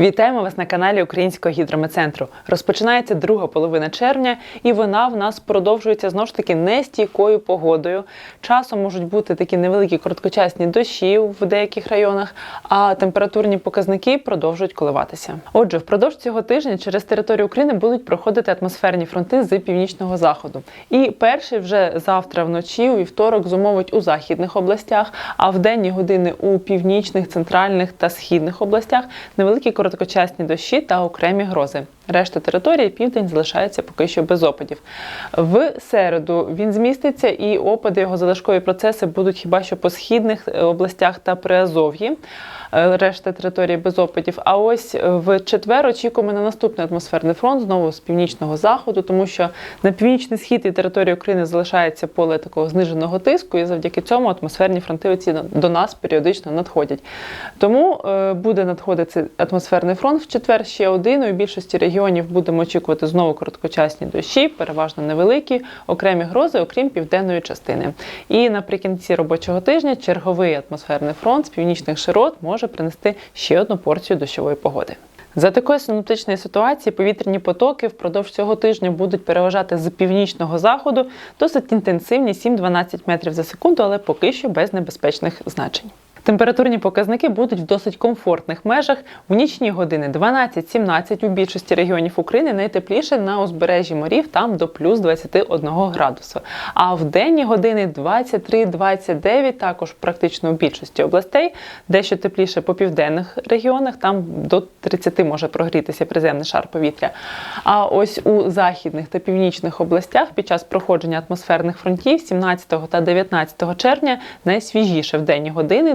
Вітаємо вас на каналі Українського гідрометцентру. Розпочинається друга половина червня, і вона в нас продовжується знову ж таки нестійкою погодою. Часом можуть бути такі невеликі короткочасні дощі в деяких районах, а температурні показники продовжують коливатися. Отже, впродовж цього тижня через територію України будуть проходити атмосферні фронти з північного заходу. І перший вже завтра вночі, у вівторок, зумовить у західних областях, а в денні години у північних, центральних та східних областях невеликі короткочасні дощі та окремі грози. Решта території південь залишається поки що без опадів. В середу він зміститься, і опади його залишкові процеси будуть хіба що по східних е, областях та Приазов'ї. Е, Решта території без опадів. А ось е, в четвер очікуємо на наступний атмосферний фронт знову з північного заходу, тому що на північний схід і території України залишається поле такого зниженого тиску, і завдяки цьому атмосферні фронти оці до нас періодично надходять. Тому буде надходити атмосферний фронт в четвер ще один. У більшості регіонів будемо очікувати знову короткочасні дощі, переважно невеликі, окремі грози, окрім південної частини. І наприкінці робочого тижня черговий атмосферний фронт з північних широт може принести ще одну порцію дощової погоди. За такої синоптичної ситуації повітряні потоки впродовж цього тижня будуть переважати з північного заходу досить інтенсивні 7-12 метрів за секунду, але поки що без небезпечних значень. Температурні показники будуть в досить комфортних межах. У нічні години 12-17 у більшості регіонів України найтепліше на узбережжі морів, там до плюс 21 градусу. А в денні години 23-29 також практично у більшості областей, дещо тепліше по південних регіонах, там до 30 може прогрітися приземний шар повітря. А ось у західних та північних областях під час проходження атмосферних фронтів 17 та 19 червня найсвіжіше в денні години